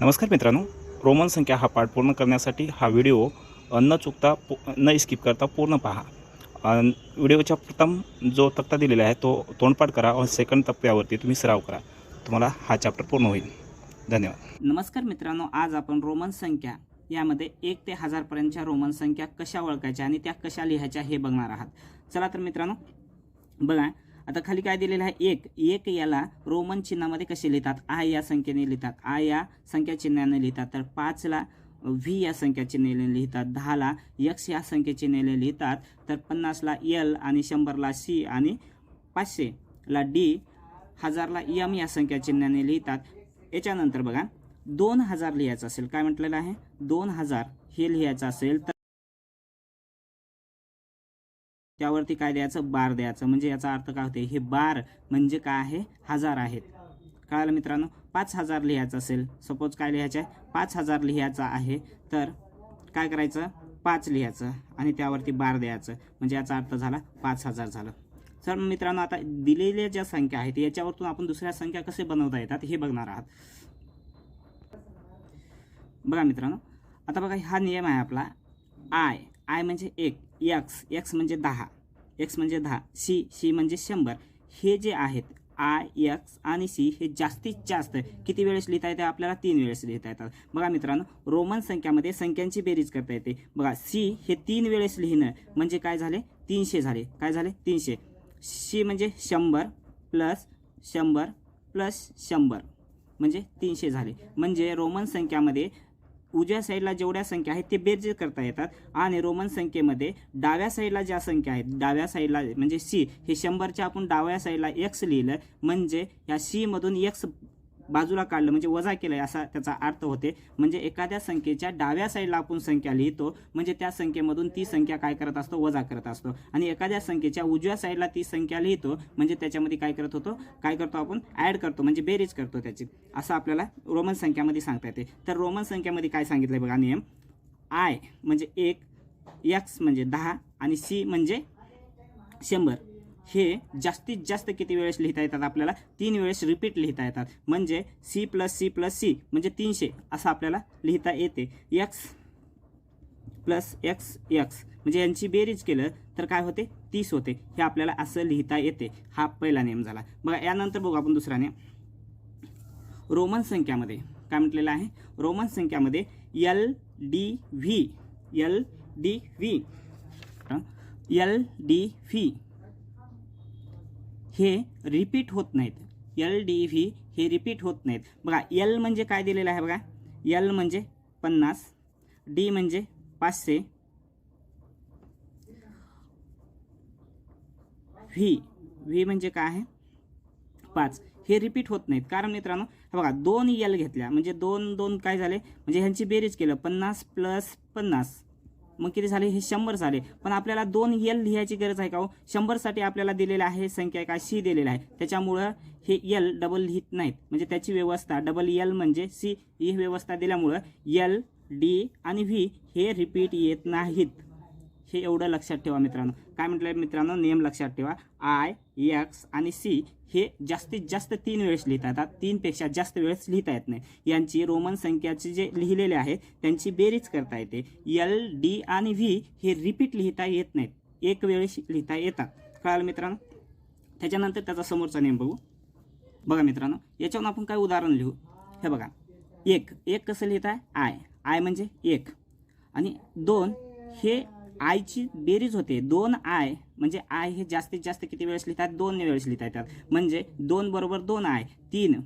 नमस्कार मित्रांनो. रोमन संख्या हा पाठ पूर्ण करण्यासाठी हा व्हिडिओ न चुकता न स्किप करता पूर्ण पहा. व्हिडिओच्या प्रथम जो तक्ता दिलेला आहे तो तोंडपाठ करा व सेकंड टप्प्यावरती तुम्ही सराव करा. तुम्हाला हा चॅप्टर पूर्ण होईल. धन्यवाद. नमस्कार मित्रांनो आज आपण रोमन संख्या यामध्ये एक ते हजारपर्यंतच्या रोमन संख्या कशा ओळखायच्या आणि त्या कशा लिहायच्या हे बघणार आहात. चला तर मित्रांनो बघा. आता खाली काय दिलेलं आहे? एक. एक याला रोमन चिन्हामध्ये कसे लिहितात? आय या संख्येने लिहितात. आय या संख्या चिन्हाने लिहितात. तर पाचला व्ही या संख्या चिन्हेने लिहितात. दहाला यक्स या संख्या चिन्हेने लिहितात. तर पन्नासला एल आणि शंभरला सी आणि पाचशेला डी हजारला यम या संख्या चिन्हाने लिहितात. याच्यानंतर बघा दोन हजार लिहायचं असेल. काय म्हटलेलं आहे? दोन हजार हे लिहायचं असेल तर त्यावरती काय द्यायचं? बार द्यायचं. म्हणजे याचा अर्थ काय होते हे बार म्हणजे काय आहे? हजार आहेत. कळालं मित्रांनो? पाच हजार लिहायचं असेल. सपोज काय लिहायचं आहे पाच हजार लिहायचं आहे. तर काय करायचं? पाच लिहायचं. आणि त्यावरती बार द्यायचं. म्हणजे याचा अर्थ झाला पाच हजार झालं. सर मित्रांनो आता दिलेल्या ज्या संख्या आहेत याच्यावरतून आपण दुसऱ्या संख्या कसे बनवता येतात हे बघणार आहात. बघा मित्रांनो आता बघा हा नियम आहे आपला. आय आय म्हणजे एक. एक्स एक्स म्हणजे दहा. एक्स म्हणजे दहा सी सी म्हणजे शंभर. हे जे आहेत आय एक्स आणि सी हे जास्तीत जास्त किती वेळेस लिहिता येते आपल्याला तीन वेळेस लिहिता येतात. बघा मित्रांनो रोमन संख्यामध्ये संख्यांची बेरीज करता येते. बघा सी हे तीन वेळेस लिहिणं म्हणजे काय झाले? तीनशे झाले. काय झाले? तीनशे. सी म्हणजे शंभर प्लस शंभर प्लस शंभर म्हणजे तीनशे झाले. म्हणजे रोमन संख्यामध्ये उजव्या साईडला जेवढ्या संख्या आहेत ते बेरजे करता येतात आणि रोमन संख्येमध्ये डाव्या साईडला ज्या संख्या आहेत डाव्या साईडला म्हणजे सी हे शंभरच्या आपण डाव्या साईडला एक्स लिहिलं म्हणजे या सीमधून एक्स बाजूला काढलं म्हणजे वजा केलं असा त्याचा अर्थ होते. म्हणजे एखाद्या संख्येच्या डाव्या साईडला आपण संख्या लिहितो म्हणजे त्या संख्येमधून ती संख्या काय करत असतो? वजा करत असतो. आणि एखाद्या संख्येच्या उजव्या साईडला ती संख्या लिहितो म्हणजे त्याच्यामध्ये काय करत होतो? काय करतो आपण? ॲड करतो म्हणजे बेरीज करतो त्याची. असं आपल्याला रोमन संख्यामध्ये सांगता येते. तर रोमन संख्यामध्ये काय सांगितलंय बघा नियम? आय म्हणजे एक एक्स म्हणजे दहा आणि सी म्हणजे शंभर. हे जास्तीत जास्त किती वेळेस लिहिता येतात आपल्याला? तीन वेळेस रिपीट लिहिता येतात. म्हणजे C plus C plus C म्हणजे तीनशे असं आपल्याला लिहिता येते. एक्स प्लस एक्स एक्स म्हणजे यांची बेरीज केलं तर काय होते? तीस होते. हे आपल्याला असं लिहिता येते. हा पहिला नियम झाला. बघा यानंतर बघू आपण दुसरा नियम. रोमन संख्यामध्ये काय म्हटलेलं आहे? Roman संख्यामध्ये L D V L D V L D V हे रिपीट होत नाहीत. एल डी व्ही हे रिपीट होत नाहीत. बघा एल म्हणजे काय दिलेलं आहे बघा? एल म्हणजे पन्नास डी म्हणजे पाचशे व्ही व्ही म्हणजे काय आहे? पाच. हे रिपीट होत नाहीत. कारण मित्रांनो हे बघा दोन यल घेतल्या. म्हणजे दोन दोन काय झाले? म्हणजे ह्यांची बेरीज केलं. पन्नास प्लस पन्नास. मग किती झाले? हे शंभर झाले. पण आपल्याला दोन एल लिहायची गरज आहे का हो? शंभरसाठी आपल्याला दिलेलं आहे संख्या काय सी दिलेला आहे. त्याच्यामुळं हे एल डबल लिहित नाहीत. म्हणजे त्याची व्यवस्था डबल एल म्हणजे सी ही व्यवस्था दिल्यामुळं एल डी आणि व्ही हे रिपीट येत नाहीत. हे एवढं लक्षात ठेवा मित्रांनो. काय म्हटलं मित्रांनो? नियम लक्षात ठेवा. आय एक्स आणि सी हे जास्तीत जास्त तीन वेळेस लिहिता येतात. तीनपेक्षा जास्त वेळेस लिहिता येत नाही. यांची रोमन संख्याचे जे लिहिलेले आहे त्यांची बेरीज करता येते. एल डी आणि व्ही हे रिपीट लिहिता येत नाहीत. एक वेळेस लिहिता येतात. कळाल मित्रांनो? त्याच्यानंतर त्याचा समोरचा नेम बघू. बघा मित्रांनो याच्यावरून आपण काय उदाहरण लिहू? हे बघा. एक. एक कसं लिहित आहे आय आय म्हणजे एक. आणि दोन हे आयची बेरीज होते. दोन आय म्हणजे आय हे जास्तीत जास्त किती वेळेस लिहितात? दोन वेळेस लिहिता येतात. म्हणजे दोन बरोबर दोन आय तीन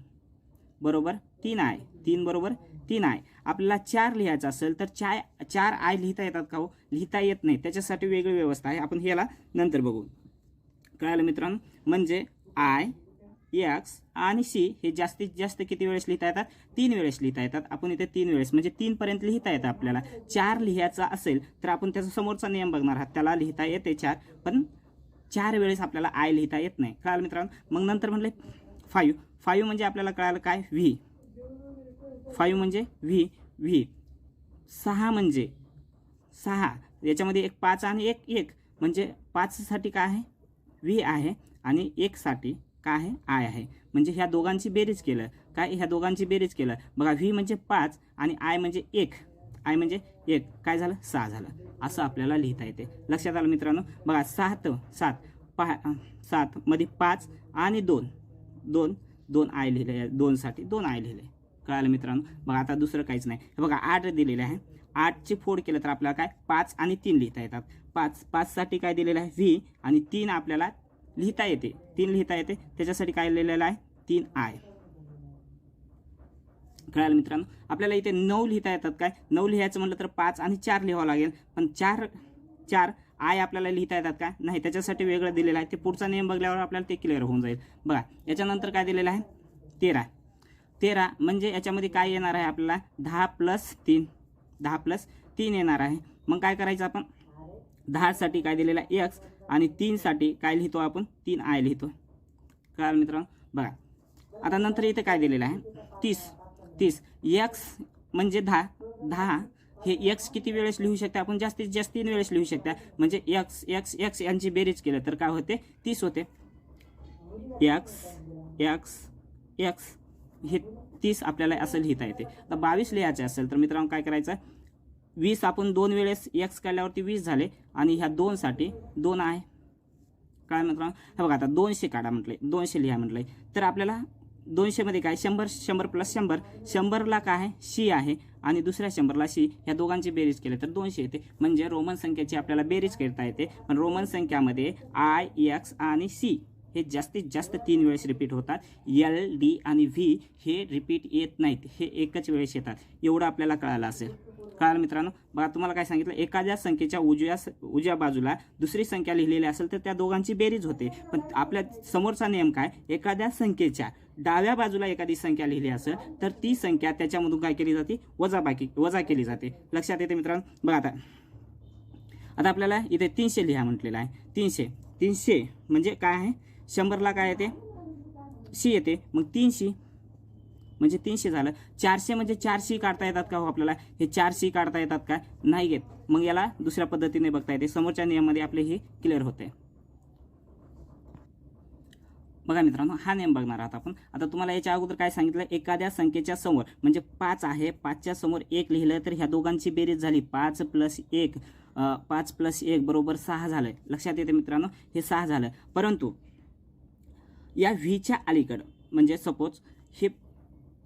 बरोबर तीन आय तीन बरोबर तीन आय. आपल्याला चार लिहायचं असेल तर चार चार आय लिहिता येतात का हो? लिहिता येत नाही. त्याच्यासाठी वेगळी व्यवस्था आहे. आपण ह्याला नंतर बघू. कळालं मित्रांनो? म्हणजे आय एक्स आणि सी हे जास्तीत जास्त किती वेळेस लिहिता येतात? तीन वेळेस लिहिता येतात. आपण इथे तीन वेळेस म्हणजे तीनपर्यंत लिहिता येतं आपल्याला. चार लिहायचा असेल तर आपण त्याचा समोरचा नियम बघणार आहात. त्याला लिहिता येते चार पण चार वेळेस आपल्याला आय लिहिता येत नाही. कळालं मित्रांनो? मग नंतर म्हणले फायू फायू म्हणजे आपल्याला कळालं काय? व्ही फायू म्हणजे व्ही व्ही सहा म्हणजे सहा. याच्यामध्ये एक पाच आणि एक एक. म्हणजे पाचसाठी काय आहे? व्ही आहे आणि एकसाठी काय आहे आय आहे? म्हणजे ह्या दोघांची बेरीज केलं. काय? ह्या दोघांची बेरीज केलं. बघा व्ही म्हणजे पाच आणि आय म्हणजे एक. आय म्हणजे एक. काय झालं? सहा झालं. असं आपल्याला लिहिता येते. लक्षात आलं मित्रांनो? बघा सात सात पहा सात मध्ये पाच आणि दोन. दोन दोन आय लिहिले. दोनसाठी दोन आय लिहिले. कळालं मित्रांनो? बघा आता दुसरं काहीच नाही. हे बघा आठ दिलेले आहे. आठची फोड केलं तर आपल्याला काय? पाच आणि तीन लिहिता येतात. पाच पाचसाठी काय दिलेलं आहे? व्ही आणि तीन आपल्याला लिहिता येते. तीन लिहिता येते. त्याच्यासाठी काय लिहिलेलं आहे? तीन आय. कळालं मित्रांनो? आपल्याला इथे नऊ लिहिता येतात काय? नऊ लिहायचं म्हटलं तर पाच आणि चार लिहावं लागेल. पण चार चार आय आपल्याला लिहिता येतात का नाही त्याच्यासाठी वेगळं दिलेलं आहे. ते पुढचा नियम बघल्यावर आपल्याला ते क्लिअर होऊन जाईल. बघा याच्यानंतर काय दिलेलं आहे? तेरा. तेरा म्हणजे याच्यामध्ये काय येणार आहे आपल्याला? दहा प्लस तीन. दहा प्लस तीन येणार आहे. मग काय करायचं आपण? दहासाठी काय दिलेलं आहे? एक्स आणि तीनसाठी काय लिहितो आपण? तीन आय लिहितो. कळाल मित्रांनो? बघा. आता नंतर इथे काय दिलेलं आहे? तीस. तीस. एक्स म्हणजे दहा. दहा हे एक्स किती वेळेस लिहू शकते आपण? जास्तीत जास्त तीन वेळेस लिहू शकता. म्हणजे एक्स एक्स एक्स यांची बेरीज केलं तर काय होते? तीस होते. एक्स एक्स एक्स हे तीस आपल्याला असं लिहिता येते. आता बावीस लिहायचे असेल तर मित्रांनो काय करायचं? वीस आपण दोन वेळेस एक्स काढल्यावरती वीस झाले आणि ह्या दोनसाठी दोन आहे. काय मित्रांनो हे बघा आता दोनशे काढा म्हटले दोनशे लिहा म्हटलंय. तर आपल्याला दोनशेमध्ये काय? शंभर शंभर प्लस शंभर. शंभरला काय आहे? शी आहे. आणि दुसऱ्या शंभरला शी ह्या दोघांची बेरीज केली तर दोनशे येते. म्हणजे रोमन संख्येची आपल्याला बेरीज करता येते. पण रोमन संख्यामध्ये आय एक्स आणि सी हे जास्तीत जास्त तीन वेळेस रिपीट होतात. एल डी आणि व्ही हे रिपीट येत नाहीत. हे एकच वेळेस येतात. एवढं आपल्याला कळालं असेल. कळालं मित्रांनो बघा तुम्हाला काय सांगितलं? एखाद्या संख्येच्या उजव्या उजव्या बाजूला दुसरी संख्या लिहिलेली असेल तर त्या दोघांची बेरीज होते. पण आपल्या समोरचा नियम काय? एखाद्या संख्येच्या डाव्या बाजूला एखादी संख्या लिहिली असेल तर ती संख्या त्याच्यामधून काय केली जाते? वजा बाकी वजा केली जाते. लक्षात येते मित्रांनो? बघा आता. आता आपल्याला इथे तीनशे लिहा म्हटलेलं आहे. तीनशे. तीनशे म्हणजे काय आहे? शंभरला काय येते? शी येते. मग तीनशे म्हणजे तीनशे झालं. चारशे म्हणजे चारशे काढता येतात का हो आपल्याला? हे चारशे काढता येतात का? नाही घेत. मग याला दुसऱ्या पद्धतीने बघता येते. समोरच्या नियमामध्ये आपले हे क्लिअर होते. बघा मित्रांनो हा नियम बघणार आहात आपण. आता तुम्हाला याच्या अगोदर काय सांगितलं? एखाद्या संख्येच्या समोर म्हणजे पाच आहे पाचच्या समोर एक लिहिलं तर ह्या दोघांची बेरीज झाली. पाच प्लस एक पाच प्लस एक बरोबर सहा झालं लक्षात येते मित्रांनो हे सहा झालं. परंतु या व्हीच्या अलीकडं म्हणजे सपोज हे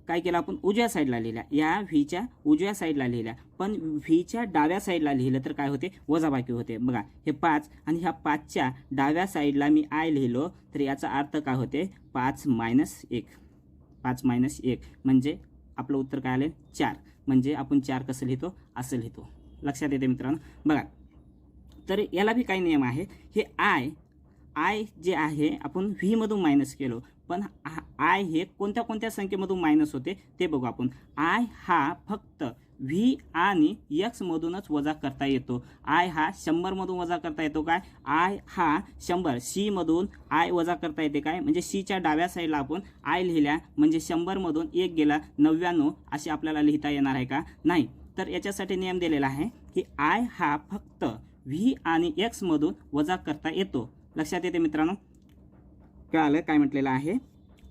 काय केलं आपण? उजव्या साईडला लिहिल्या. या व्हीच्या उजव्या साईडला लिहिल्या. पण व्हीच्या डाव्या साईडला लिहिलं तर काय होते? वजाबाकी होते. बघा हे पाच आणि ह्या पाचच्या डाव्या साईडला मी आय लिहिलो तर याचा अर्थ काय होते? पाच मायनस एक. पाच मायनस एक म्हणजे आपलं उत्तर काय आलं? चार. म्हणजे आपण चार कसं लिहितो? असं लिहितो. लक्षात येते मित्रांनो? बघा. तर याला बी काही नियम आहे. हे आय आय जे आहे आपण व्हीमधून मायनस केलो. पण आय हे कोणत्या कोणत्या संख्येमधून मायनस होते ते बघू आपण. आय हा फक्त व्ही आणि एक्समधूनच वजा करता येतो. आय हा शंभरमधून वजा करता येतो काय? आय हा शंभर. सीमधून आय वजा करता येते काय? म्हणजे सीच्या डाव्या साईडला आपण आय लिहिल्या म्हणजे शंभरमधून एक गेला नव्याण्णव असे आपल्याला लिहिता येणार आहे का? नाही. तर याच्यासाठी नियम दिलेला आहे की आय हा फक्त व्ही आणि एक्समधून वजा करता येतो. लक्षात येते मित्रांनो? कळालं काय म्हटलेलं आहे?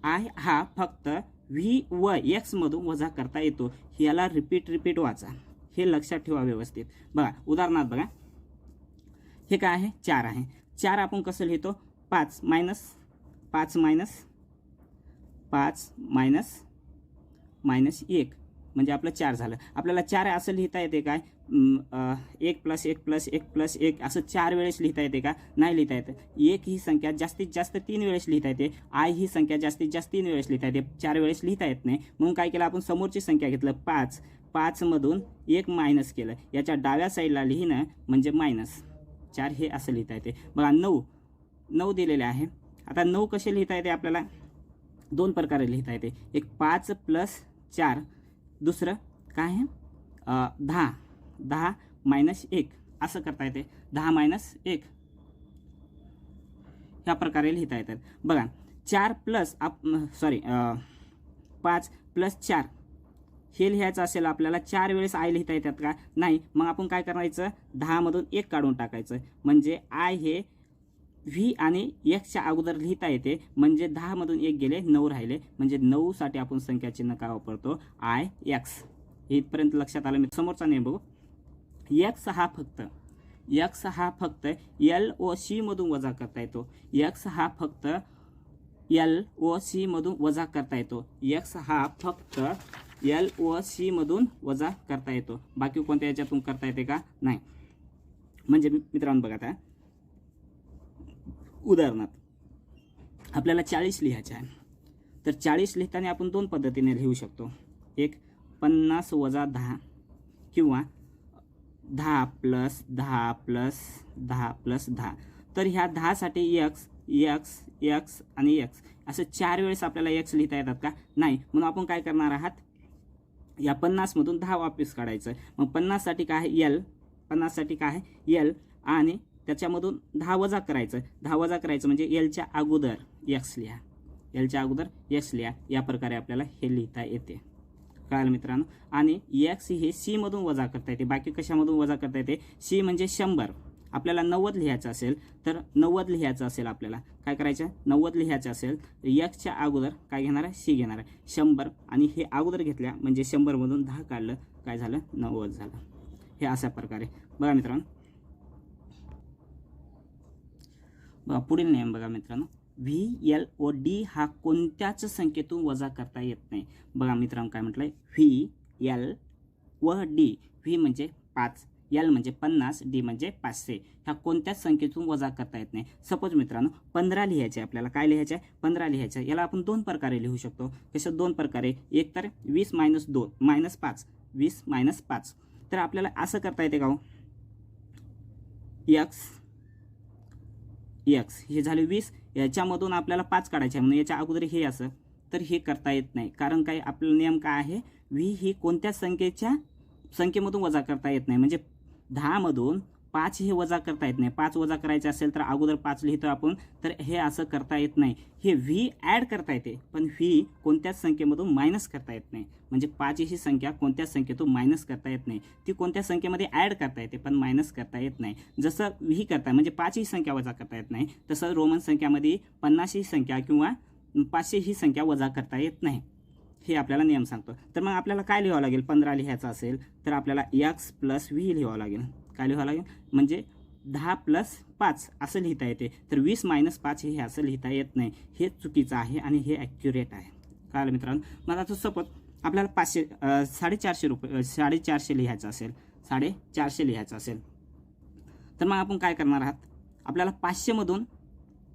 आय हा फक्त व्ही व एक्समधून वजा करता येतो. याला रिपीट रिपीट वाचा. हे लक्षात ठेवा व्यवस्थित. बघा उदाहरणार्थ बघा. हे काय आहे? चार आहे. चार आपण कसं लिहितो? पाच मायनस पाच मायनस पाच मायनस मायनस एक. म्हणजे आपलं चार झालं. आपल्याला चार असं लिहिता येते काय? एक प्लस एक प्लस एक प्लस एक असं चार वेळेस लिहिता येते का? नाही लिहिता येतं. एक ही संख्या जास्तीत जास्त तीन वेळेस लिहिता येते. आय ही संख्या जास्तीत जास्त तीन वेळेस लिहिता येते. चार वेळेस लिहिता येत नाही. म्हणून काय केलं? आपण समोरची संख्या घेतलं. पाच. पाचमधून एक मायनस केलं. याच्या डाव्या साईडला लिहिणं म्हणजे मायनस चार हे असं लिहिता येते. बघा नऊ. नऊ दिलेले आहे. आता नऊ कसे लिहिता येते आपल्याला? दोन प्रकारे लिहिता येते. एक पाच प्लस चार. दुसरं काय आहे? दहा. दहा मायनस एक. असं करता येते. दहा मायनस एक. ह्या प्रकारे लिहिता येतात. बघा चार प्लस आप सॉरी पाच प्लस चार. हे लिहायचं असेल आपल्याला चार वेळेस आय लिहिता येतात का? नाही. मग आपण काय करायचं? दहामधून एक काढून टाकायचं. म्हणजे आय हे व्ही आणि एक्सच्या अगोदर लिहिता येते. म्हणजे दहामधून एक गेले नऊ राहिले. म्हणजे नऊसाठी आपण संख्या चिन्ह काय वापरतो? I X. इथपर्यंत लक्षात आलं? मी समोरचा नाही बघू. एक्स हा फक्त. एक्स हा फक्त एल ओ सीमधून वजा करता येतो. एक्स हा फक्त एल ओ सीमधून वजा करता येतो. एक्स हा फक्त एल ओ सीमधून वजा करता येतो. बाकी कोणत्या याच्यातून करता येते का? नाही. म्हणजे मी- मित्रांनो बघा आता. उदाहरणार्थ आपल्याला चाळीस लिहायचं आहे. तर चाळीस लिहिताना आपण दोन पद्धतीने लिहू शकतो. एक पन्नास वजा दहा किंवा दहा प्लस दहा प्लस दहा प्लस दहा. तर ह्या दहासाठी यक्स यक्स यक्स आणि यक्स असं चार वेळेस आपल्याला यक्स लिहिता येतात का? नाही. म्हणून आपण काय करणार आहात? या पन्नासमधून दहा वापस काढायचं मग पन्नाससाठी काय आहे? यल पन्नाससाठी काय आहे? यल आणि त्याच्यामधून दहा वजा करायचं. दहा वजा करायचं म्हणजे एलच्या अगोदर यक्स लिहा. एलच्या अगोदर यक्स लिहा. या प्रकारे आपल्याला हे लिहिता येते. कळालं मित्रांनो. आणि एक्स हे सीमधून वजा करता येते. बाकी कशामधून वजा करता येते? सी म्हणजे शंभर. आपल्याला नव्वद लिहायचं असेल तर नव्वद लिहायचं असेल आपल्याला. काय करायचं? नव्वद लिहायचं असेल तर एक्सच्या अगोदर काय घेणार आहे? सी घेणार आहे. शंभर. आणि हे अगोदर घेतल्या म्हणजे शंभरमधून दहा काढलं काय झालं? नव्वद झालं. हे अशा प्रकारे. बघा मित्रांनो. बघा पुढील नियम बघा मित्रांनो. व्ही एल ओ डी हा कोणत्याच संख्येतून वजा करता येत नाही. बघा मित्रांनो काय म्हटलंय? व्ही एल व डी व्ही म्हणजे पाच. एल म्हणजे पन्नास. डी म्हणजे पाचशे. ह्या कोणत्याच संख्येतून वजा करता येत नाही. सपोज मित्रांनो पंधरा लिहायचे आपल्याला. काय लिहायचं? आहे पंधरा लिहायचं आहे. याला आपण दोन प्रकारे लिहू शकतो. कशा दोन प्रकारे. एक तर वीस मायनस दोन. मायनस पाच. वीस मायनस पाच. तर आपल्याला असं करता येते का हो? एक्स एक्स हे झाले वीस. याच्यामधून आपल्याला पाच काढायचे आहे. म्हणून याच्या अगोदर हे असं. तर हे करता येत नाही. कारण काय? आपला नियम काय आहे? व्ही ही कोणत्या संख्येच्या संख्येमधून वजा करता येत नाही. म्हणजे दहामधून पाच हे वजा करता येत नाही. पाच वजा करायचे असेल तर अगोदर पाच लिहितो आपण तर हे असं करता येत नाही. हे व्ही ॲड करता येते पण व्ही कोणत्याच संख्येमधून मायनस करता येत नाही. म्हणजे पाच ही संख्या कोणत्याच संख्येतून मायनस करता येत नाही. ती कोणत्या संख्येमध्ये ॲड करता येते पण मायनस करता येत नाही. जसं व्ही करता म्हणजे पाच ही संख्या वजा करता येत नाही तसं रोमन संख्यामध्ये पन्नास ही संख्या किंवा पाचशे ही संख्या वजा करता येत नाही. हे आपल्याला नियम सांगतो. तर मग आपल्याला काय लिहावं लागेल? पंधरा लिहायचं असेल तर आपल्याला एक्स प्लस व्ही लिहावं लागेल. काय लिहावं लागेल म्हणजे दहा प्लस पाच असं लिहिता येते. तर वीस मायनस पाच हे असं लिहिता येत नाही. हे चुकीचं आहे आणि हे ॲक्युरेट आहे. कळलं मित्रांनो? मग आता सपोज आपल्याला पाचशे साडेचारशे रुपये साडेचारशे लिहायचं असेल. साडेचारशे लिहायचं असेल. तर मग आपण काय करणार आहात? आपल्याला पाचशेमधून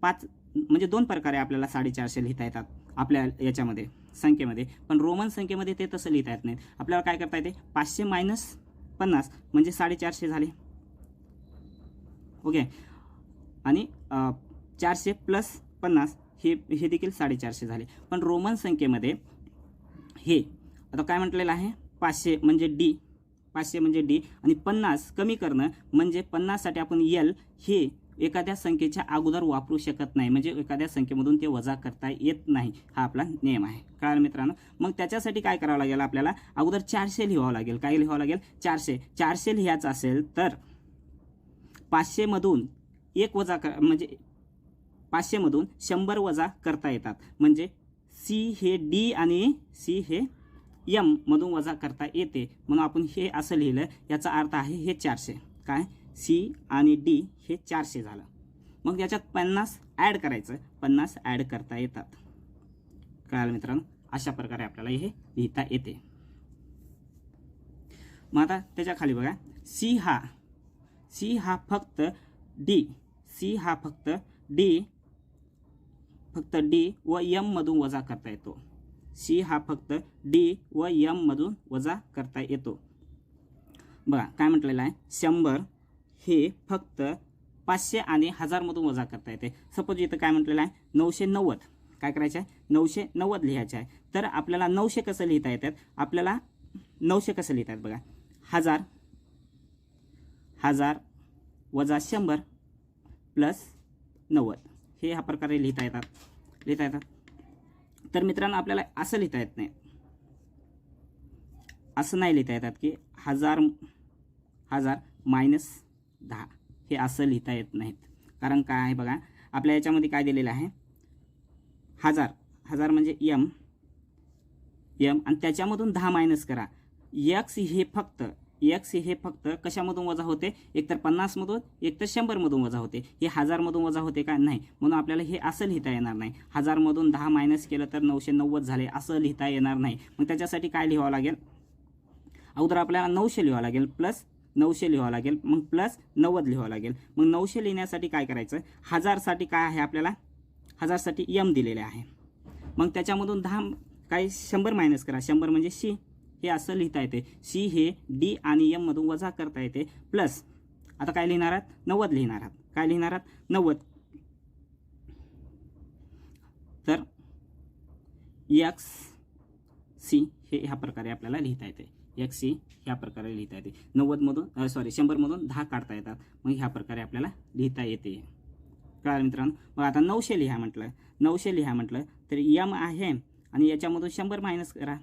पाच म्हणजे दोन प्रकारे आपल्याला साडेचारशे लिहिता येतात आपल्या याच्यामध्ये संख्येमध्ये. पण रोमन संख्येमध्ये ते तसं लिहिता येत नाहीत. आपल्याला काय करता येते? पाचशे मायनस पन्नास म्हणजे साडेचारशे झाले. ओके? आणि चारशे प्लस पन्नास हे हे देखील साडेचारशे झाले. पण रोमन संख्येमध्ये हे आता काय म्हटलेलं आहे? पाचशे म्हणजे डी पाचशे म्हणजे डी आणि पन्नास कमी करणं म्हणजे पन्नाससाठी आपण यल हे एखाद्या संख्येच्या अगोदर वापरू शकत नाही. म्हणजे एखाद्या संख्येमधून ते वजा करता येत नाही. हा आपला नियम आहे. कळालं मित्रांनो? मग त्याच्यासाठी काय करावं लागेल आपल्याला? अगोदर चारशे लिहावं लागेल. काय लिहावं लागेल? चारशे. चारशे लिहायचं असेल तर पाचशेमधून एक वजा कर म्हणजे पाचशेमधून शंभर वजा करता येतात. म्हणजे सी हे डी आणि सी हे यममधून वजा करता येते. म्हणून आपण हे असं लिहिलं. याचा अर्थ आहे हे चारशे. काय? सी आणि डी हे चारशे झालं. मग याच्यात पन्नास ॲड करायचं. पन्नास ॲड करता येतात. कळालं मित्रांनो? अशा प्रकारे आपल्याला हे लिहिता येते. मग आता त्याच्याखाली बघा. सी हा सी हा फक्त डी सी हा फक्त डी फक्त डी व यम मधून वजा करता येतो. सी हा फक्त डी व यम मधून वजा करता येतो. बघा काय म्हटलेलं आहे? शंभर हे फक्त पाचशे आणि हजारमधून वजा करता येते. सपोज इथं काय म्हटलेलं आहे? नऊशे नव्वद. काय करायचं आहे? नऊशे नव्वद लिहायचं आहे. तर आपल्याला नऊशे कसं लिहिता येतात? आपल्याला नऊशे कसं लिहितात बघा? हजार हजार वजा शंभर प्लस नव्वद. हे ह्या प्रकारे लिहिता येतात. लिहिता येतात. तर मित्रांनो आपल्याला असं लिहिता येत नाही. असं नाही लिहिता येतात की हजार हजार मायनस दहा हे असं लिहिता येत नाहीत. कारण काय आहे बघा आपल्या याच्यामध्ये काय दिलेलं आहे? हजार. हजार म्हणजे यम यम आणि त्याच्यामधून दहा मायनस करा. यक्स हे फक्त यक्स हे फक्त कशामधून वजा होते? एकतर पन्नासमधून एक तर शंभरमधून वजा होते. हे हजारमधून वजा होते का? नाही. म्हणून आपल्याला हे असं लिहिता येणार नाही. हजारमधून दहा मायनस केलं तर नऊशे नव्वद झाले. असं लिहिता येणार नाही. मग त्याच्यासाठी काय लिहावं लागेल? अगोदर आपल्याला नऊशे लिहावं लागेल. प्लस नऊशे लिहावं लागेल. मग प्लस नव्वद लिहावं लागेल. मग नऊशे लिहिण्यासाठी काय करायचं? हजारसाठी काय आहे आपल्याला? हजारसाठी यम दिलेले आहे. मग त्याच्यामधून दहा काय शंभर मायनस करा. शंभर म्हणजे शी हे असं लिहिता येते. सी हे डी आणि यममधून वजा करता येते. प्लस आता काय लिहिणार आहात? नव्वद लिहिणार आहात. काय लिहिणार आहात? नव्वद. तर यक्स सी हे ह्या प्रकारे आपल्याला लिहिता येते. एक्स सी ह्या प्रकारे लिहिता येते. नव्वदमधून सॉरी शंभरमधून दहा काढता येतात. मग ह्या प्रकारे आपल्याला लिहिता येते. कळालं मित्रांनो? मग आता नऊशे लिहा म्हटलं. नऊशे लिहा म्हटलं तर यम आहे आणि याच्यामधून शंभर मायनस करा.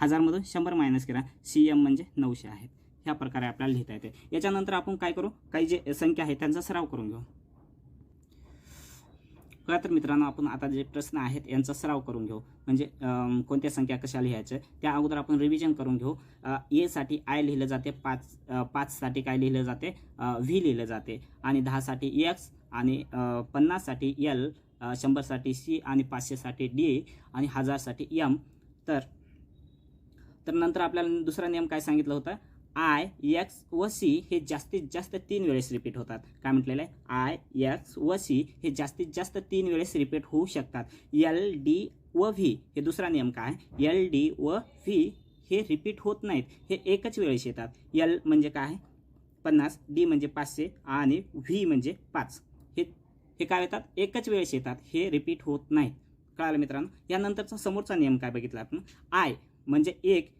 हजारमधून शंभर मायनस करा. सी एम म्हणजे नऊशे आहेत ह्या प्रकारे आपल्याला लिहिता येते. याच्यानंतर आपण काय करू? काही जे संख्या आहे त्यांचा सराव करून घेऊ. का तर मित्रांनो आपण आता जे प्रश्न आहेत यांचा सराव करून घेऊ. म्हणजे कोणत्या संख्या कशा लिहायच्या त्या अगोदर आपण रिव्हिजन करून घेऊ. एसाठी आय लिहिलं जाते पाच पाचसाठी काय लिहिलं जाते व्ही लिहिलं जाते. आणि दहासाठी एक्स आणि पन्नाससाठी एल शंभरसाठी सी आणि पाचशेसाठी डी आणि हजारसाठी एम तर तर नंतर आपल्याला दुसरा नियम काय सांगितलं होतं? आय एक्स व सी हे जास्तीत जास्त तीन वेळेस रिपीट होतात. काय म्हटलेलं आहे? आय एक्स व सी हे जास्तीत जास्त तीन वेळेस रिपीट होऊ शकतात. एल डी व व्ही हे दुसरा नियम काय? एल डी व व्ही हे रिपीट होत नाहीत. हे एकच वेळेस येतात. एल म्हणजे काय? पन्नास डी म्हणजे पाचशे आणि व्ही म्हणजे पाच. हे हे काय येतात? एकच वेळेस येतात. हे रिपीट होत नाहीत. कळालं मित्रांनो? यानंतरचा समोरचा नियम काय बघितला आपण? आय म्हणजे एक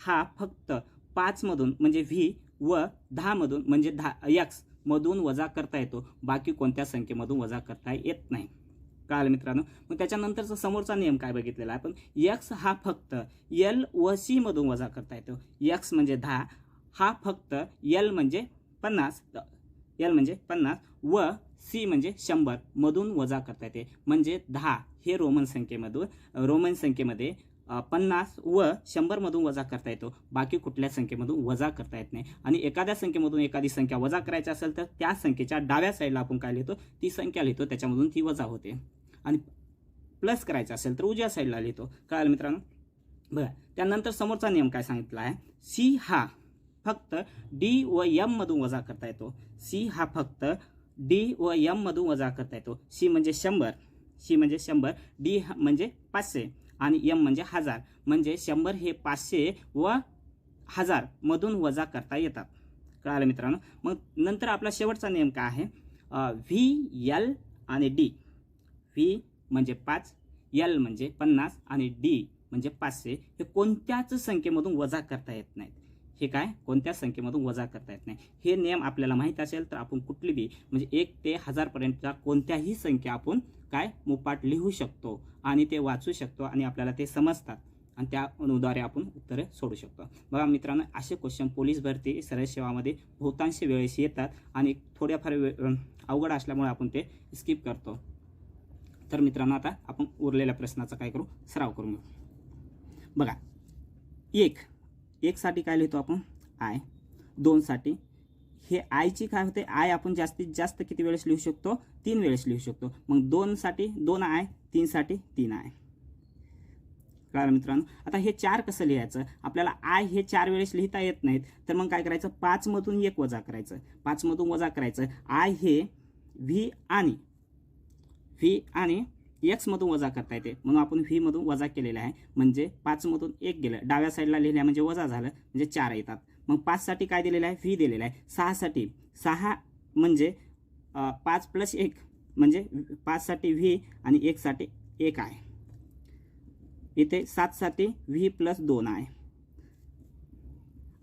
हा फक्त पाचमधून म्हणजे व्ही व दहामधून म्हणजे दहा यक्स मधून वजा करता येतो. बाकी कोणत्या संख्येमधून वजा करता येत नाही. काल मित्रांनो? मग त्याच्यानंतरचा समोरचा नियम काय बघितलेला? आहे आपण यक्स हा फक्त एल व सी मधून वजा करता येतो. यक्स म्हणजे दहा हा फक्त एल म्हणजे पन्नास एल म्हणजे पन्नास व सी म्हणजे शंभर मधून वजा करता येते. म्हणजे दहा हे रोमन संख्येमधून रोमन संख्येमध्ये पन्नास व शंभरमधून वजा करता येतो. बाकी कुठल्या संख्येमधून वजा करता येत नाही. आणि एखाद्या संख्येमधून एखादी संख्या वजा करायची असेल तर त्या संख्येच्या डाव्या साईडला आपण काय लिहितो? ती संख्या लिहितो. त्याच्यामधून ती वजा होते. आणि प्लस करायचं असेल तर उजव्या साईडला लिहितो. कळालं मित्रांनो? बघा त्यानंतर समोरचा नियम काय सांगितला आहे? सी हा फक्त डी व यममधून वजा करता येतो. सी हा फक्त डी व यममधून वजा करता येतो. सी म्हणजे शंभर. सी म्हणजे शंभर. डी हा- म्हणजे पाचशे. आणि एम म्हणजे हजार. म्हणजे शंभर हे पाचशे व हजार मधून वजा करता येतात. कळालं मित्रांनो? मग नंतर आपला शेवटचा नियम काय आहे? व्ही एल आणि डी व्ही म्हणजे पाच एल म्हणजे पन्नास आणि डी म्हणजे पाचशे. हे कोणत्याच संख्येमधून वजा करता येत नाहीत. हे काय? कोणत्या संख्येमधून वजा करता येत नाही? हे नियम आपल्याला माहीत असेल तर आपण कुठली बी म्हणजे एक ते हजारपर्यंतच्या कोणत्याही संख्या आपण काय? मुपाट लिहू शकतो आणि ते वाचू शकतो आणि आपल्याला ते समजतात. आणि त्याद्वारे आपण उत्तरे सोडू शकतो. बघा मित्रांनो असे क्वेश्चन पोलीस भरती सरळ सेवामध्ये बहुतांश वेळेस येतात आणि थोड्याफार वे अवघड असल्यामुळे आपण ते स्किप करतो. तर मित्रांनो आता आपण उरलेल्या प्रश्नाचा काय करू? सराव करून घेऊ. बघा एक एकसाठी काय लिहितो आपण? आय दोनसाठी. हे आयची काय होते? आय आपण जास्तीत जास्त किती वेळेस लिहू शकतो? तीन वेळेस लिहू शकतो. मग दोनसाठी दोन आय तीनसाठी तीन आय कळालं मित्रांनो? आता हे चार कसं लिहायचं? आपल्याला आय हे चार वेळेस लिहिता येत नाहीत. तर मग काय करायचं? पाचमधून एक वजा करायचं. पाचमधून वजा करायचं. आय हे व्ही आणि व्ही आणि एक्समधून वजा करता येते. म्हणून आपण व्हीमधून वजा केलेलं आहे. म्हणजे पाचमधून एक गेलं. डाव्या साईडला लिहिल्या म्हणजे वजा झालं. म्हणजे चार येतात. मग पाचसाठी काय दिलेलं आहे? व्ही दिलेलं आहे. सहासाठी सहा म्हणजे पाच प्लस एक म्हणजे पाचसाठी व्ही आणि एकसाठी एक आहे. इथे सातसाठी व्ही प्लस दोन आहे.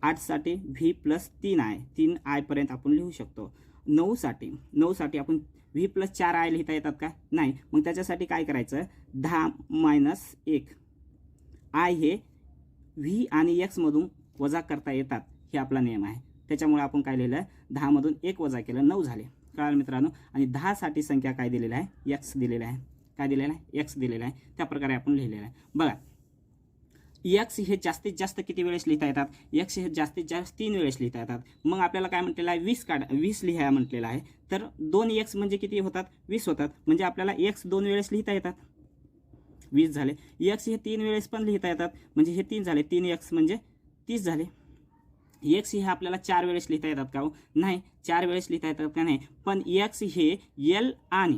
आठसाठी व्ही प्लस तीन आहे. तीन आयपर्यंत आपण लिहू शकतो. नऊसाठी नऊसाठी आपण व्ही प्लस चार आय लिहिता येतात का? नाही. मग त्याच्यासाठी काय करायचं? दहा मायनस एक. आय हे व्ही आणि एक्समधून वजा करता येतात. हे आपला नियम आहे. त्याच्यामुळे आपण काय लिहिलं? दहामधून एक वजा केलं. नऊ झाले. कळालं मित्रांनो? आणि दहासाठी संख्या काय दिलेली आहे? एक्स दिलेला आहे. काय दिलेलं आहे? एक्स दिलेला आहे. त्या प्रकारे आपण लिहिलेलं आहे. बघा. एक्स हे जास्तीत जास्त किती वेळेस लिहिता येतात? एक्स हे जास्तीत जास्त तीन वेळेस लिहिता येतात. मग आपल्याला काय म्हटलेलं आहे? वीस काढ वीस लिहायला म्हटलेलं आहे. तर दोन एक्स म्हणजे किती होतात? वीस होतात. म्हणजे आपल्याला एक्स दोन वेळेस लिहिता येतात. वीस झाले. एक्स हे तीन वेळेस पण लिहिता येतात. म्हणजे हे तीन झाले. तीन एक्स म्हणजे तीस झाले. एक्स हे आपल्याला चार वेळेस लिहिता येतात का हो? नाही. चार वेळेस लिहिता येतात का नाही? पण एक्स हे यल आणि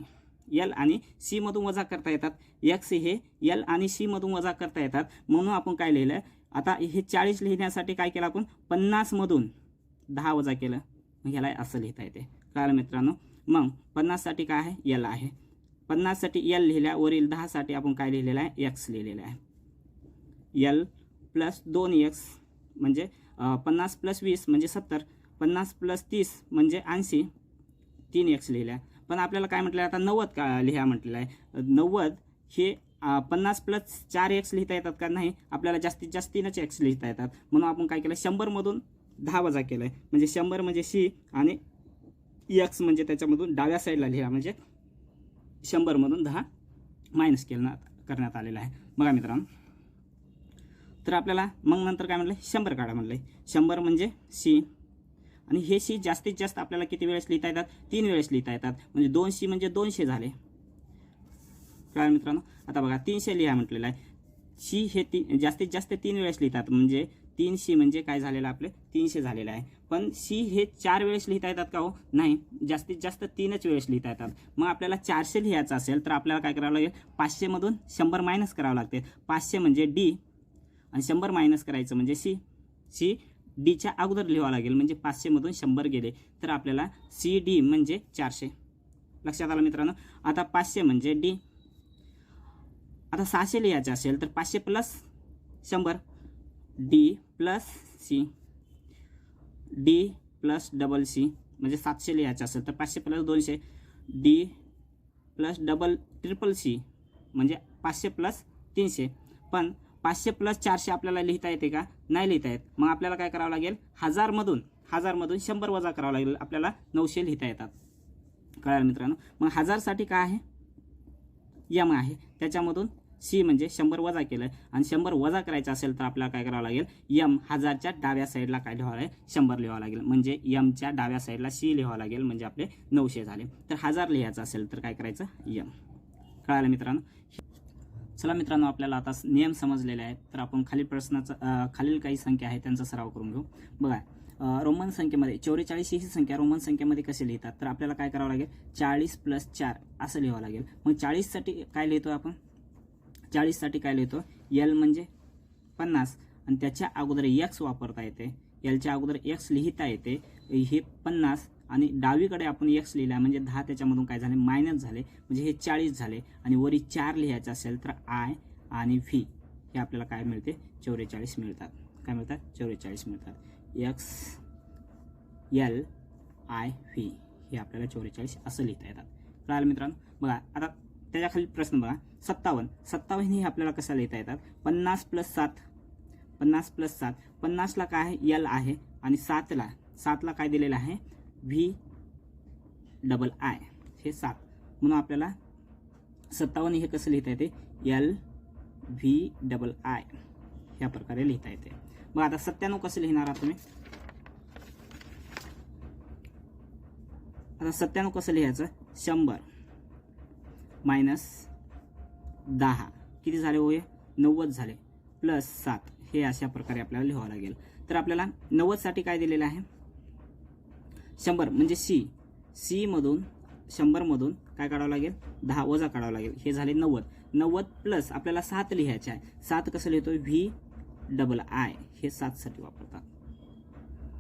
यल आणि सी मधून वजा करता येतात. एक्स हे यल आणि सी मधून वजा करता येतात. म्हणून आपण काय लिहिलं आता हे चाळीस लिहिण्यासाठी काय केलं आपण? पन्नासमधून दहा वजा केलं. मग ह्याला असं लिहिता येते. कळालं मित्रांनो? मग पन्नाससाठी काय आहे? यल आहे. पन्नाससाठी यल लिहिल्या वरील दहासाठी आपण काय लिहिलेलं आहे? एक्स लिहिलेलं आहे. यल प्लस दोन एक्स म्हणजे पन्नास प्लस वीस म्हणजे सत्तर. पन्नास प्लस तीस म्हणजे ऐंशी. तीन एक्स लिहिल्या. पण आपल्याला काय म्हटलं आता नव्वद का लिहा म्हटलेलं आहे नव्वद हे पन्नास प्लस चार एक्स लिहिता येतात का नाही आपल्याला जास्तीत जास्त तीनच एक्स लिहिता येतात. म्हणून आपण काय केलं शंभरमधून दहा वजा केलं आहे म्हणजे शंभर म्हणजे सी आणि एक्स म्हणजे त्याच्यामधून डाव्या साईडला लिहा. म्हणजे शंभरमधून दहा मायनस केलं करण्यात आलेलं आहे. बघा मित्रांनो. तर आपल्याला मग नंतर काय म्हटलं शंभर काढा म्हटलं शंभर म्हणजे सी आणि हे सी जास्तीत जास्त आपल्याला किती वेळेस लिहिता येतात? तीन वेळेस लिहिता येतात. म्हणजे दोन सी म्हणजे दोनशे झाले. काय मित्रांनो? आता बघा तीनशे लिहा म्हटलेलं आहे. सी हे ती जास्तीत जास्त तीन वेळेस लिहितात. म्हणजे तीन सी म्हणजे काय झालेलं आपले? तीनशे झालेलं आहे. पण सी हे चार वेळेस लिहिता येतात का हो? नाही. जास्तीत जास्त तीनच वेळेस लिहिता येतात. मग आपल्याला चारशे लिहायचं असेल तर आपल्याला काय करावं लागेल? पाचशेमधून शंभर मायनस करावं लागते. पाचशे म्हणजे डी आणि शंभर मायनस करायचं म्हणजे सी. सी डीच्या अगोदर लिहावं लागेल म्हणजे पाचशेमधून शंभर गेले तर आपल्याला सी डी म्हणजे चारशे. लक्षात आलं मित्रांनो? आता पाचशे म्हणजे डी आता सहाशे लिहायचे असेल तर पाचशे प्लस शंभर. D plus C D plus double C म्हणजे सातशे लिहायचे असेल तर पाचशे प्लस दोनशे. D plus double triple C म्हणजे पाचशे प्लस तीनशे. पण पाचशे प्लस चारशे आपल्याला लिहिता येते का? नाही लिहिता येत. मग आपल्याला काय करावं लागेल? हजारमधून हजारमधून शंभर वजा करावं लागेल. आपल्याला नऊशे लिहिता येतात. कळालं मित्रांनो? मग हजारसाठी काय आहे? यम आहे. त्याच्यामधून सी म्हणजे शंभर वजा केलं आणि शंभर वजा करायचं असेल तर आपल्याला काय करावं लागेल? यम हजारच्या डाव्या साईडला काय लिहावं लागेल? शंभर लिहावं लागेल. म्हणजे यमच्या डाव्या साईडला सी लिहावं लागेल. म्हणजे आपले नऊशे झाले. तर हजार लिहायचं असेल तर काय करायचं? यम. कळालं मित्रांनो? चला मित्रांनो आपल्याला आता नियम समजलेले आहेत. तर आपण खालील प्रश्नाचा खालील काही संख्या आहेत त्यांचा सराव करून घेऊ. बघा रोमन संख्येमध्ये चौवेचाळीस ही संख्या रोमन संख्येमध्ये कशी लिहितात? तर आपल्याला काय करावं लागेल? चाळीस प्लस चार असं लिहावं लागेल. मग चाळीससाठी काय लिहितो आपण? चाळीससाठी काय लिहितो यल म्हणजे पन्नास. आणि त्याच्या अगोदर एक्स वापरता येते. एलच्या अगोदर एक्स लिहिता येते. हे पन्नास आणि डावीकडे आपण एक्स लिहिला म्हणजे दहा त्याच्यामधून काय झाले? मायनस झाले. म्हणजे हे चाळीस झाले. आणि वरी चार लिहायचं असेल तर आय आणि व्ही हे आपल्याला काय मिळते? चौवेचाळीस मिळतात. काय मिळतात? चौवेचाळीस मिळतात. एक्स एल आय व्ही हे आपल्याला चौवेचाळीस असं लिहिता येतात. कळालं मित्रांनो? बघा आता त्याच्याखाली प्रश्न बघा. सत्तावन्न. सत्तावन्न हे आपल्याला कसं लिहिता येतात? पन्नास प्लस सात. पन्नास प्लस सात. पन्नासला काय आहे? एल आहे. आणि सातला सातला काय दिलेलं आहे? व्ही डबल आय हे सात. म्हणून आपल्याला सत्तावन्न हे कसं लिहिता येते? एल व्ही डबल आय ह्या प्रकारे लिहिता येते. मग आता सत्त्याण्णव कसं लिहिणार आहात तुम्ही? आता सत्त्याण्णव कसं लिहायचं? शंभर मायनस दहा. किती झाले होय नव्वद झाले. प्लस सात. हे अशा प्रकारे आपल्याला लिहावं लागेल. तर आपल्याला नव्वदसाठी काय दिलेलं आहे? शंभर म्हणजे सी सीमधून शंभरमधून काय काढावं लागेल? दहा वजा काढावं लागेल. हे झाले नव्वद. नव्वद प्लस आपल्याला सात लिहायचे आहे. सात कसं लिहितो व्ही डबल आय हे सातसाठी वापरतात.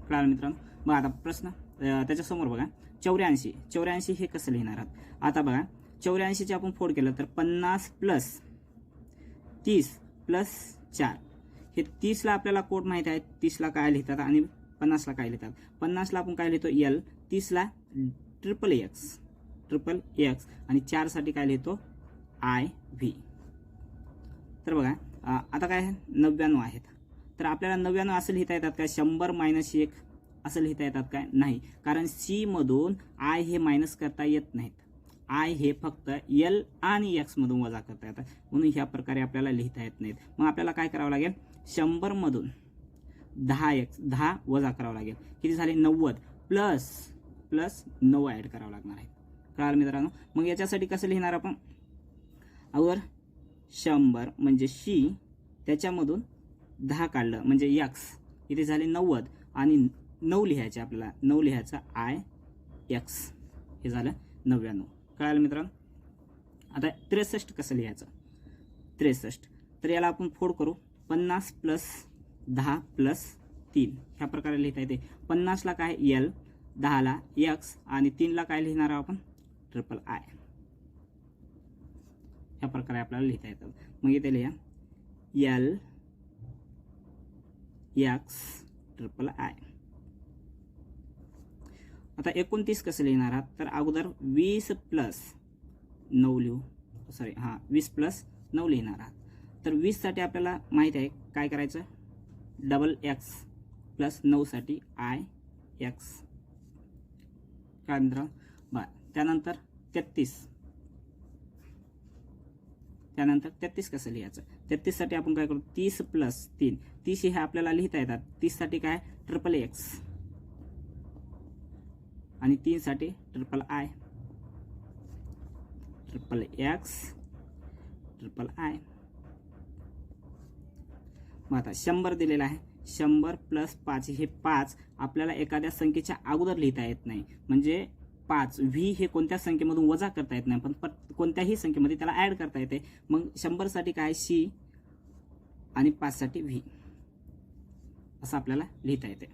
कळाल मित्रांनो? मग आता प्रश्न त्याच्यासमोर बघा. चौऱ्याऐंशी. चौऱ्याऐंशी हे कसं लिहिणार आहात? आता बघा. चौऱ्याऐंशीचे आपण फोड केलं तर पन्नास प्लस तीस प्लस चार. हे तीसला आपल्याला कोड माहीत आहे. तीसला काय लिहितात? आणि पन्नासला काय लिहितात? पन्नासला आपण काय लिहितो? एल तीसला ट्रिपल एक्स ट्रिपल एक्स आणि चारसाठी काय लिहितो? आय व्ही तर बघा आता काय आहे? नव्याण्णव आहेत. तर आपल्याला नव्याण्णव असं लिहिता येतात काय शंभर मायनस एक असं लिहिता येतात काय नाही. कारण सीमधून आय हे मायनस करता येत नाहीत. आय हे फक्त एल आणि एक्समधून वजा करता येतात. म्हणून ह्या प्रकारे आपल्याला लिहिता येत नाहीत. मग आपल्याला काय करावं लागेल? शंभरमधून दहा एक्स दहा वजा करावं लागेल. किती झाले? नव्वद. प्लस प्लस नऊ ॲड करावं लागणार आहे. कळालं मित्रांनो? मग याच्यासाठी कसं लिहिणार आपण? अवर शंभर म्हणजे शी त्याच्यामधून दहा काढलं. म्हणजे यक्स इथे झाले? नव्वद. आणि नऊ लिहायचे आपल्याला. नऊ लिहायचं आय एक्स हे झालं नव्याण्णव. कळालं मित्रांनो? आता त्रेसष्ट कसं लिहायचं? त्रेसष्ट. तर याला आपण फोड करू. पन्नास प्लस दहा प्लस तीन. ह्या प्रकारे लिहिता येते. पन्नासला काय? एल दहाला एक्स आणि तीनला काय लिहिणार आहोत आपण? ट्रिपल आय ह्या प्रकारे आपल्याला लिहिता येतं. मग इथे लिहा. एल एक्स ट्रिपल आय आता एकोणतीस कसं लिहिणार आहात? तर अगोदर वीस प्लस नऊ लिहू. सॉरी हां वीस प्लस नऊ लिहिणार आहात. तर वीससाठी आपल्याला माहीत आहे काय करायचं? डबल एक्स प्लस नऊसाठी आय एक्स. काय मित्र बर. त्यानंतर तेहतीस. त्यानंतर तेहतीस कसं लिहायचं? तेहतीससाठी आपण काय करू? तीस प्लस तीन. तीस हे आपल्याला लिहिता येतात. तीससाठी काय? Triple X. आणि तीनसाठी triple I. Triple X. Triple I. मग आता शंभर दिलेला आहे. शंभर प्लस पाच हे पाच आपल्याला एखाद्या संख्येच्या अगोदर लिहिता येत नाही. म्हणजे पाच व्ही हे कोणत्या संख्येमधून वजा करता येत नाही पण कोणत्याही संख्येमध्ये त्याला ॲड करता येते. मग शंभरसाठी काय? सी आणि पाचसाठी व्ही. असं आपल्याला लिहिता येते.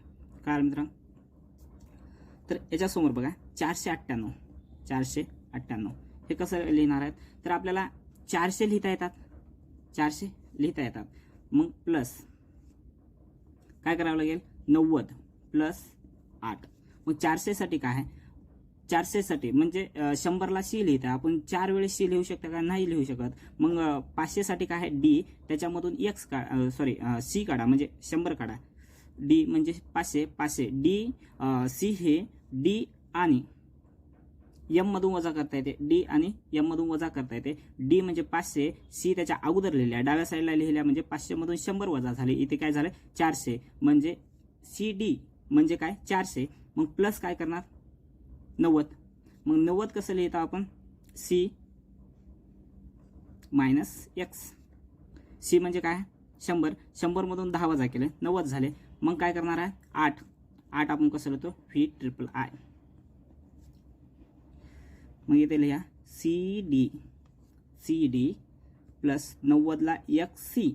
काय मित्रांनो? तर याच्यासमोर बघा चारशे अठ्ठ्याण्णव. चारशे अठ्ठ्याण्णव. हे कसं लिहिणार आहेत? तर आपल्याला चारशे लिहिता येतात. चारशे लिहिता येतात. मग प्लस. काय करावं लागेल? नव्वद प्लस आठ. मग चारशेसाठी काय? आहे चारशेसाठी. म्हणजे शंभरला सी लिहिता. आपण चार वेळेस सी लिहू शकता का? नाही लिहू शकत. मग पाचशेसाठी काय? आहे डी. त्याच्यामधून एक्स का सॉरी सी काढा. म्हणजे शंभर काढा. डी म्हणजे पाचशे पाचशे. डी सी हे डी आणि यम मधून वजा करता येते. डी आणि यम मधून वजा करता येते. डी म्हणजे पाचशे सी त्याच्या अगोदर लिहिल्या डाव्या साईडला लिहिल्या म्हणजे पाचशे मधून शंभर वजा झाले. इथे काय झालं? चारशे. म्हणजे सी डी म्हणजे काय? चारशे. मग प्लस काय करणार? नव्वद. मग नव्वद कसं लिहितो आपण? सी मायनस एक्स सी म्हणजे काय? शंभर. शंभरमधून दहा वजा केले. नव्वद झाले. मग काय करणार आहे? आठ. आठ आपण कसं लिहितो? व्ही ट्रिपल आय मग इथे लिहा. C D C D plus नव्वदला X C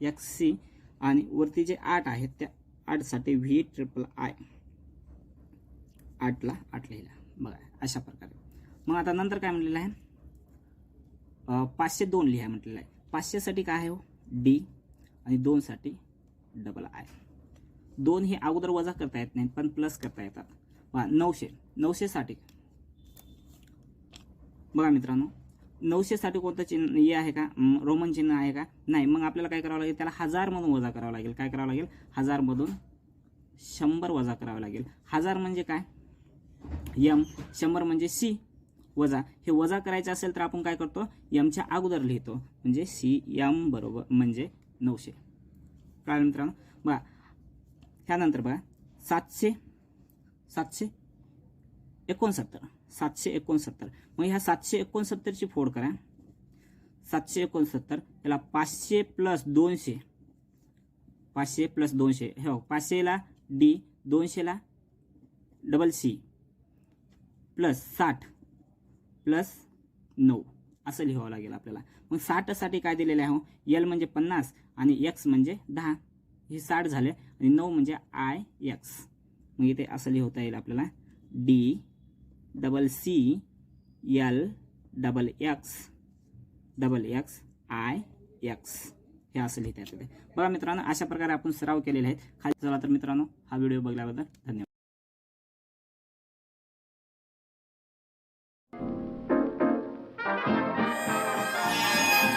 X C आणि वरती जे आठ आहेत त्या आठसाठी व्ही ट्रिपल आय आठला आठ लिहिला. बघा अशा प्रकारे. मग आता नंतर काय म्हटलेलं आहे? पाचशे दोन लिहा म्हटलेलं आहे. पाचशेसाठी काय आहे हो? डी आणि दोनसाठी डबल आय दोन हे अगोदर वजा करता येत नाहीत पण प्लस करता येतात. बघा नऊशे. नऊशेसाठी बघा मित्रांनो नऊशेसाठी कोणतं चिन्ह हे आहे का? रोमन चिन्ह आहे का? नाही. मग आपल्याला काय करावं लागेल? त्याला हजारमधून वजा करावं लागेल. काय करावं लागेल? हजारमधून शंभर वजा करावं लागेल. हजार म्हणजे काय? यम. शंभर म्हणजे सी वजा. हे वजा करायचं असेल तर आपण काय करतो? यमच्या अगोदर लिहितो. म्हणजे सी यम बरोबर म्हणजे नऊशे. कळलं मित्रांनो? बघा. त्यानंतर बघा. सातशे सातशे एकोणसत्तर. सातशे एकोणसत्तर. मग ह्या सातशे एकोणसत्तरची फोड करा. सातशे एकोणसत्तर याला पाचशे प्लस दोनशे. पाचशे प्लस दोनशे. हो पाचशेला डी दोनशेला डबल सी प्लस साठ. प्लस नऊ. असं लिहावं लागेल आपल्याला. मग साठसाठी काय दिलेलं आहे हो? यल म्हणजे पन्नास आणि एक्स म्हणजे दहा. हे साठ झाले आणि नऊ म्हणजे आय एक्स मग इथे असं लिहिता येईल आपल्याला. D double C L double X double X I X हे असं लिहिता येतं ते. बघा मित्रांनो अशा प्रकारे आपण सराव केलेले आहेत खाली चला तर मित्रांनो हा व्हिडिओ बघल्याबद्दल धन्यवाद.